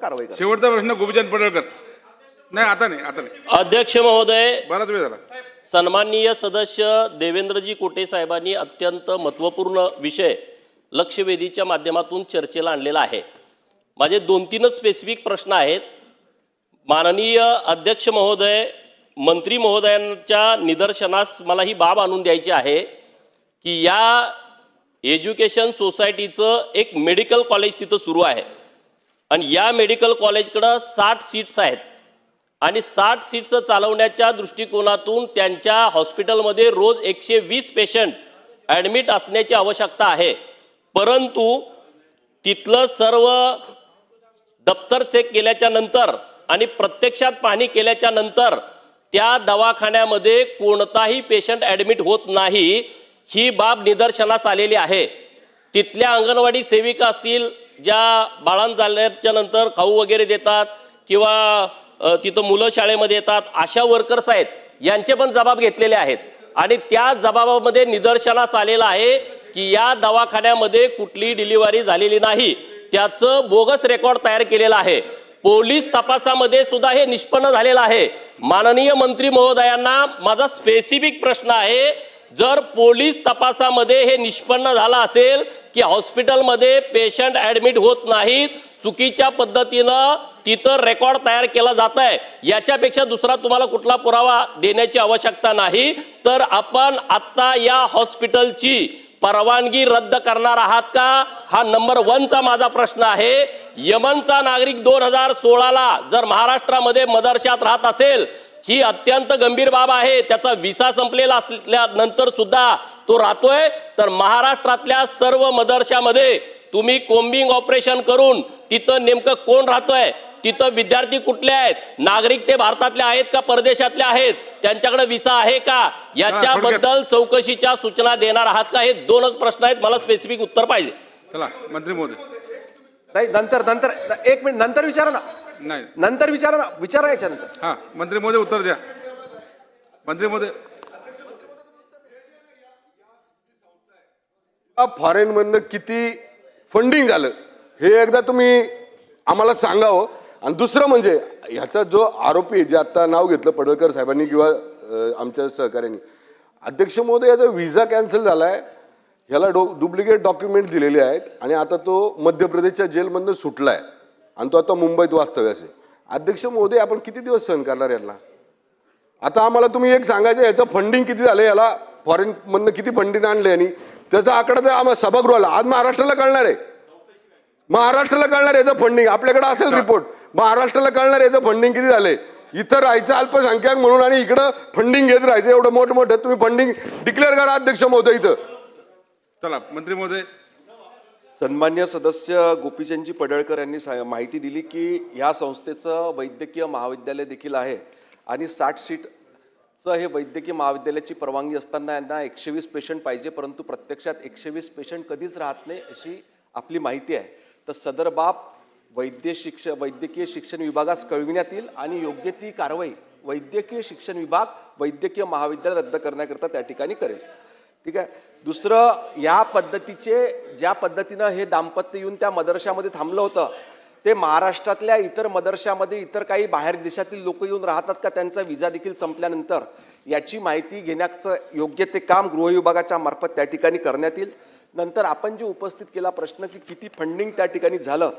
कारवाई करा शेवटचा प्रश्न गोपीचंद पडळकर. नाही आता नाही आता नाही. अध्यक्ष महोदय बराच वेळ झाला. सन्माननीय सदस्य देवेंद्रजी कोटे साहेबांनी अत्यंत महत्त्वपूर्ण विषय लक्षवेधीच्या माध्यमातून चर्चेला आणलेला आहे. माझे दोन तीनच स्पेसिफिक प्रश्न आहेत. माननीय अध्यक्ष महोदय मंत्री महोदयांच्या निदर्शनास मला ही बाब आणून द्यायची आहे की या एज्युकेशन सोसायटीचं एक मेडिकल कॉलेज तिथं सुरू आहे. आणि या मेडिकल कॉलेजकडं साठ सीट्स आहेत. आणि साठ सीट्स चालवण्याच्या दृष्टिकोनातून त्यांच्या हॉस्पिटलमध्ये रोज एकशे वीस पेशंट ॲडमिट असण्याची आवश्यकता आहे. परंतु तिथलं सर्व दप्तर चेक केल्याच्यानंतर आणि प्रत्यक्षात पाहणी केल्याच्यानंतर त्या दवाखान्यामध्ये कोणताही पेशंट ॲडमिट होत नाही ही बाब निदर्शनास आलेली आहे. तिथल्या अंगणवाडी सेविका असतील ज्या बाळांत झाल्याच्यानंतर खाऊ वगैरे देतात किंवा तिथं मुलं शाळेमध्ये येतात अशा वर्कर्स आहेत यांचे पण जबाब घेतलेले आहेत. आणि त्या जबाबामध्ये निदर्शनास आलेलं आहे की या दवाखान्यामध्ये कुठली डिलिव्हरी झालेली नाही. त्याचं बोगस रेकॉर्ड तयार केलेलं आहे. पोलीस तपासामध्ये सुद्धा हे निष्पन्न झालेलं आहे. माननीय मंत्री महोदयांना माझा स्पेसिफिक प्रश्न आहे जर पोलीस तपासामध्ये हे निष्पन्न झालं असेल की हॉस्पिटलमध्ये पेशंट ॲडमिट होत नाहीत चुकीच्या पद्धतीनं तिथं रेकॉर्ड तयार केला जात आहे याच्यापेक्षा दुसरा तुम्हाला कुठला पुरावा देण्याची आवश्यकता नाही. तर आपण आत्ता या हॉस्पिटलची परवानगी रद्द करणार आहात का? हा नंबर वनचा माझा प्रश्न आहे. यमनचा नागरिक दोन हजार सोळाला जर महाराष्ट्रामध्ये मदरशात राहत असेल ही अत्यंत गंभीर बाब आहे. त्याचा विसा संपलेला असल्यानंतर सुद्धा तो राहतोय. तर महाराष्ट्रातल्या सर्व मदरशामध्ये तुम्ही कोम्बिंग ऑपरेशन करून तिथं नेमकं कोण राहतोय? तिथं विद्यार्थी कुठले आहेत? नागरिक ते भारतातले आहेत का परदेशातले आहेत? त्यांच्याकडे विसा आहे का? याच्याबद्दल चौकशीच्या सूचना देणार आहात का? हे दोनच प्रश्न आहेत. मला स्पेसिफिक उत्तर पाहिजे. चला मंत्री महोदय. नाही नंतर नंतर एक मिनिट नंतर विचारा ना. नाही. नंतर विचारा ना. विचारा याच्यानंतर. हा मंत्री महोदय उत्तर द्या. मंत्री महोदय फॉरेनमधनं किती फंडिंग झालं हे एकदा तुम्ही आम्हाला सांगावं. आणि दुसरं म्हणजे ह्याचा जो आरोपी आहे, जे आता नाव घेतलं पडळकर साहेबांनी किंवा आमच्या सहकार्यांनी अध्यक्ष महोदय याचा व्हिसा कॅन्सल झालाय ह्याला डो डुप्लिकेट डॉक्युमेंट दिलेले आहेत आणि आता तो मध्य प्रदेशच्या जेलमधनं सुटलाय आणि तो आता मुंबईत वास्तव्यास आहे. अध्यक्ष महोदय आपण किती दिवस सहन करणार यांना? आता आम्हाला तुम्ही एक सांगायचं याचं फंडिंग किती झालं याला फॉरेन मधनं किती फंडिंग आणले आणि त्याचा आकडा तर आम्हाला सभागृहाला आज महाराष्ट्राला कळणार आहे. महाराष्ट्राला कळणार आहे याचं फंडिंग आपल्याकडे असेल रिपोर्ट महाराष्ट्राला कळणार आहे याचं फंडिंग किती झाले इथं राहायचं अल्पसंख्याक म्हणून आणि इकडं फंडिंग घेत राहायचं एवढं मोठं मोठं तुम्ही फंडिंग डिक्लेअर करा अध्यक्ष महोदय इथं. चला मंत्री महोदय. सन्मान्य सदस्य गोपीचंदजी पडळकर यांनी सा- माहिती दिली की ह्या संस्थेचं वैद्यकीय महाविद्यालय देखील आहे आणि साठ चं हे वैद्यकीय महाविद्यालयाची परवानगी असताना यांना एकशे वीस पेशंट पाहिजे परंतु प्रत्यक्षात एकशे वीस पेशंट कधीच राहत नाही अशी आपली माहिती आहे. तर सदर बाब वैद्य शिक्ष वैद्यकीय शिक्षण विभागास कळविण्यात येईल आणि योग्य ती कारवाई वैद्यकीय शिक्षण विभाग वैद्यकीय महाविद्यालय रद्द करण्याकरता त्या ठिकाणी करेल. ठीक आहे? दुसरं या पद्धतीचे ज्या पद्धतीनं हे दाम्पत्य येऊन त्या मदरशामध्ये थांबलं होतं ते महाराष्ट्रातल्या इतर मदरशामध्ये इतर काही बाहेर देशातील लोक येऊन राहतात का? त्यांचा विजा देखील संपल्यानंतर याची माहिती घेण्याचं योग्य ते काम गृह विभागाच्या मार्फत त्या ठिकाणी करण्यात येईल. नंतर आपण जे उपस्थित केला प्रश्न की किती फंडिंग त्या ठिकाणी झालं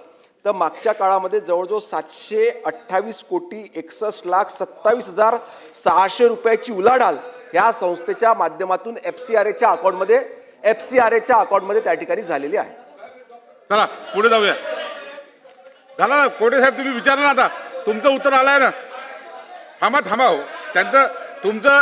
तर मागच्या काळामध्ये जवळजवळ सातशे अठ्ठावीस कोटी एकसष्ट लाख सत्तावीस हजार सहाशे रुपयाची उलाढाल ह्या संस्थेच्या माध्यमातून एफ सी आर एच्या अकाउंटमध्ये एफ सी आर एच्या अकाउंटमध्ये त्या ठिकाणी झालेली आहे. चला पुढे जाऊया. झालं ना कोटे साहेब तुम्ही विचारा ना आता. तुमचं उत्तर आलंय ना. थांबा थांबा हो. त्यांचं तुमचं